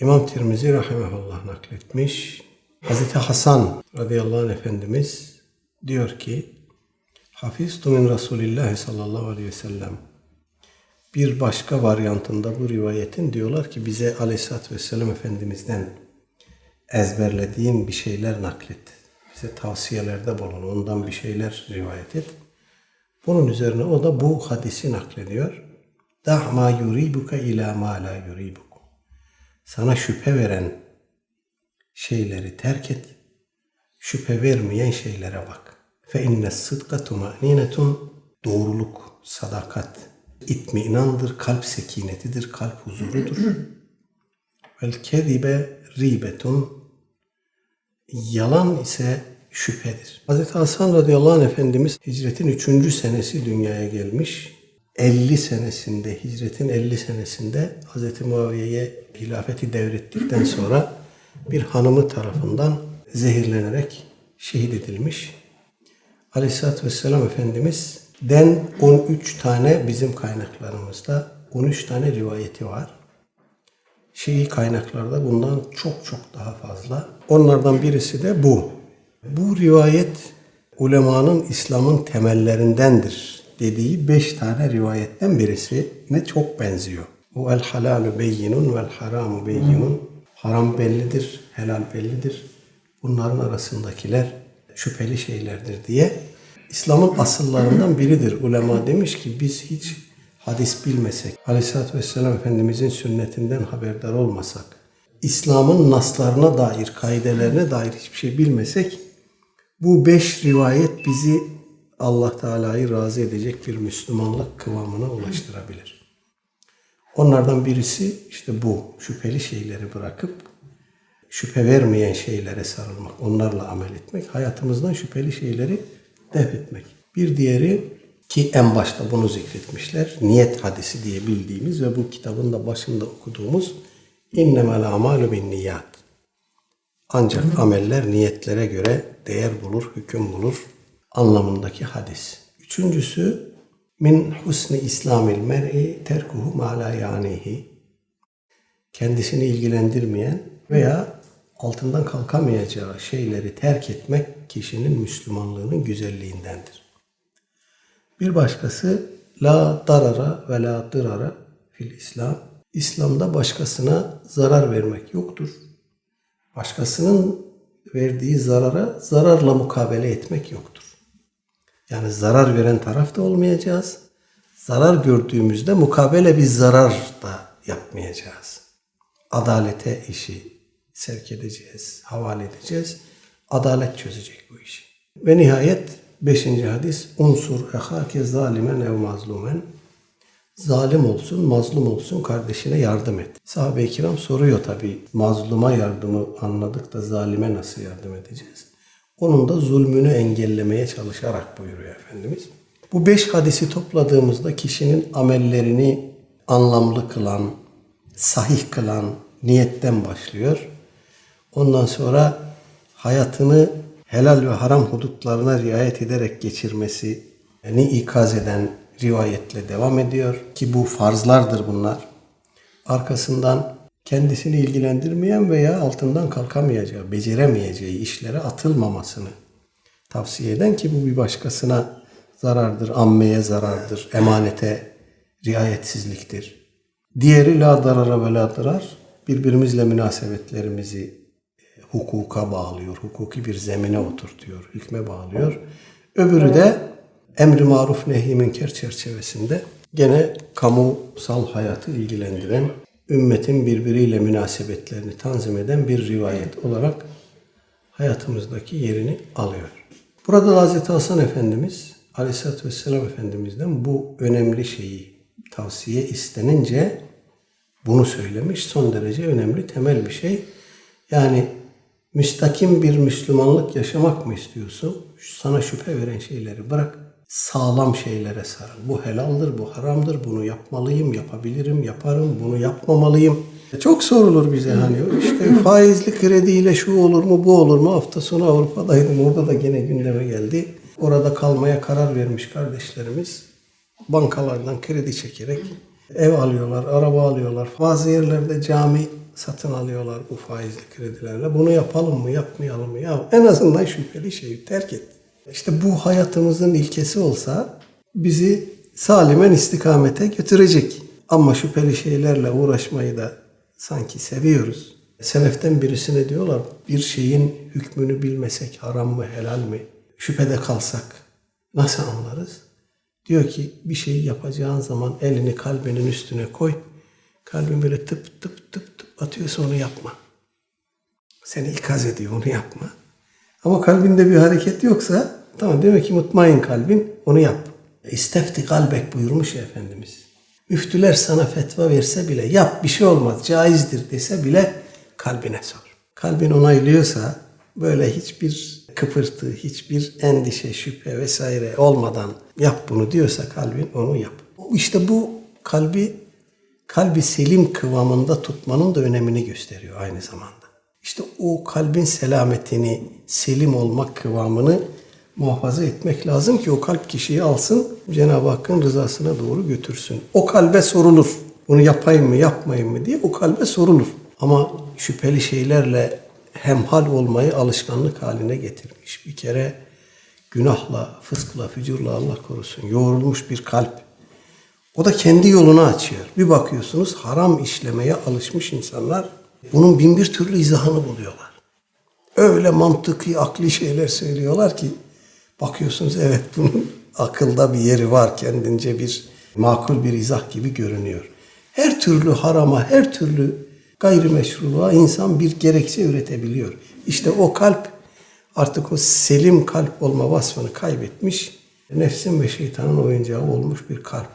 İmam Tirmizi rahimahullah nakletmiş. Hazreti Hasan radıyallahu anh Efendimiz diyor ki Hafiztu min Resulillah sallallahu aleyhi ve sellem bir başka varyantında bu rivayetin diyorlar ki bize aleyhissalatü vesselam Efendimiz'den ezberlediğin bir şeyler naklet. Bize tavsiyelerde bulun. Ondan bir şeyler rivayet et. Bunun üzerine o da bu hadisi naklediyor. Dah ma yuribuka ila ma la yuribuk. Sana şüphe veren şeyleri terk et. Şüphe vermeyen şeylere bak. Fe inne sıdka tumaninetun doğruluk, sadakat, itminandır, kalp sekinetidir, kalp huzurudur. Vel kezibe ribetun yalan ise şüphedir. Hz. Hasan radıyallahu anh Efendimiz hicretin 3. senesi dünyaya gelmiş. 50 senesinde, hicretin 50 senesinde Hz. Muaviye'ye hilafeti devrettikten sonra bir hanımı tarafından zehirlenerek şehit edilmiş. Aleyhisselatü Vesselam Efendimiz den 13 tane bizim kaynaklarımızda 13 tane rivayeti var. Şii kaynaklarda bundan çok çok daha fazla. Onlardan birisi de bu. Bu rivayet ulemanın İslam'ın temellerindendir dediği beş tane rivayetten birisi ne çok benziyor. O el halalu beyinun vel haramu beyinun. Haram bellidir, helal bellidir. Bunların arasındakiler şüpheli şeylerdir diye İslam'ın asıllarından biridir. Ulema demiş ki biz hiç hadis bilmesek, Aleyhisselatü Vesselam Efendimizin sünnetinden haberdar olmasak, İslam'ın naslarına dair, kaidelerine dair hiçbir şey bilmesek, bu beş rivayet bizi Allah Teala'yı razı edecek bir Müslümanlık kıvamına ulaştırabilir. Onlardan birisi işte bu. Şüpheli şeyleri bırakıp şüphe vermeyen şeylere sarılmak, onlarla amel etmek, hayatımızdan şüpheli şeyleri def etmek. Bir diğeri ki en başta bunu zikretmişler. Niyet hadisi diye bildiğimiz ve bu kitabın da başında okuduğumuz innemel amalu bin niyat. Ancak ameller niyetlere göre değer bulur, hüküm bulur anlamındaki hadis. Üçüncüsü min husni İslamil mer'i terkuhu ma la yanihi. Kendisini ilgilendirmeyen veya altından kalkamayacağı şeyleri terk etmek kişinin Müslümanlığının güzelliğindendir. Bir başkası la darara ve la dırara fil İslam. İslam'da başkasına zarar vermek yoktur. Başkasının verdiği zarara zararla mukabele etmek yoktur. Yani zarar veren taraf da olmayacağız. Zarar gördüğümüzde mukabele bir zarar da yapmayacağız. Adalete işi sevk edeceğiz, havale edeceğiz. Adalet çözecek bu işi. Ve nihayet beşinci hadis unsur ehake zalimen ev mazlumen zalim olsun, mazlum olsun kardeşine yardım et. Sahabe-i kiram soruyor tabi mazluma yardımı anladık da zalime nasıl yardım edeceğiz? Onun da zulmünü engellemeye çalışarak buyuruyor Efendimiz. Bu beş hadisi topladığımızda kişinin amellerini anlamlı kılan, sahih kılan niyetten başlıyor. Ondan sonra hayatını helal ve haram hudutlarına riayet ederek geçirmesini ikaz eden rivayetle devam ediyor ki bu farzlardır bunlar. Arkasından kendisini ilgilendirmeyen veya altından kalkamayacağı, beceremeyeceği işlere atılmamasını tavsiye eden ki bu bir başkasına zarardır, ammeye zarardır, emanete riayetsizliktir. Diğeri la darara ve la darar birbirimizle münasebetlerimizi e, hukuka bağlıyor, hukuki bir zemine oturtuyor, hükme bağlıyor. Öbürü de emri maruf nehi münker çerçevesinde gene kamusal hayatı ilgilendiren, ümmetin birbiriyle münasebetlerini tanzim eden bir rivayet olarak hayatımızdaki yerini alıyor. Burada da Hazreti Hasan Efendimiz Aleyhisselatü Vesselam Efendimiz'den bu önemli şeyi tavsiye istenince bunu söylemiş. Son derece önemli, temel bir şey. Yani müstakim bir Müslümanlık yaşamak mı istiyorsun? Sana şüphe veren şeyleri bırak. Sağlam şeylere sarıl. Bu helaldir, bu haramdır, bunu yapmalıyım, yapabilirim, yaparım, bunu yapmamalıyım. Çok sorulur bize hani işte faizli krediyle şu olur mu, bu olur mu? Hafta sonu Avrupa'daydım, orada da gene gündeme geldi. Orada kalmaya karar vermiş kardeşlerimiz bankalardan kredi çekerek ev alıyorlar, araba alıyorlar. Bazı yerlerde cami satın alıyorlar bu faizli kredilerle. Bunu yapalım mı, yapmayalım mı? Ya en azından şüpheli şeyi terk et. İşte bu hayatımızın ilkesi olsa bizi salimen istikamete götürecek. Ama şüpheli şeylerle uğraşmayı da sanki seviyoruz. Seleften birisine diyorlar bir şeyin hükmünü bilmesek haram mı helal mi şüphede kalsak nasıl anlarız? Diyor ki bir şeyi yapacağın zaman elini kalbinin üstüne koy. Kalbin böyle tıp tıp tıp tıp atıyorsa onu yapma. Seni ikaz ediyor onu yapma. Ama kalbinde bir hareket yoksa tamam demek ki mutmain kalbin onu yap. İstefti kalbek buyurmuş Efendimiz. Müftüler sana fetva verse bile yap bir şey olmaz caizdir dese bile kalbine sor. Kalbin onaylıyorsa böyle hiçbir kıpırtı, hiçbir endişe, şüphe vesaire olmadan yap bunu diyorsa kalbin onu yap. İşte bu kalbi kalbi selim kıvamında tutmanın da önemini gösteriyor aynı zamanda. İşte o kalbin selametini, selim olmak kıvamını muhafaza etmek lazım ki o kalp kişiyi alsın, Cenab-ı Hakk'ın rızasına doğru götürsün. O kalbe sorulur. Bunu yapayım mı, yapmayayım mı diye o kalbe sorulur. Ama şüpheli şeylerle hemhal olmayı alışkanlık haline getirmiş. Bir kere günahla, fıskla, fücurla Allah korusun yoğrulmuş bir kalp. O da kendi yolunu açıyor. Bir bakıyorsunuz haram işlemeye alışmış insanlar bunun bin bir türlü izahını buluyorlar. Öyle mantıki, akli şeyler söylüyorlar ki bakıyorsunuz evet bunun akılda bir yeri var. Kendince bir makul bir izah gibi görünüyor. Her türlü harama, her türlü gayrimeşruluğa insan bir gerekçe üretebiliyor. İşte o kalp artık o selim kalp olma vasfını kaybetmiş, nefsin ve şeytanın oyuncağı olmuş bir kalp.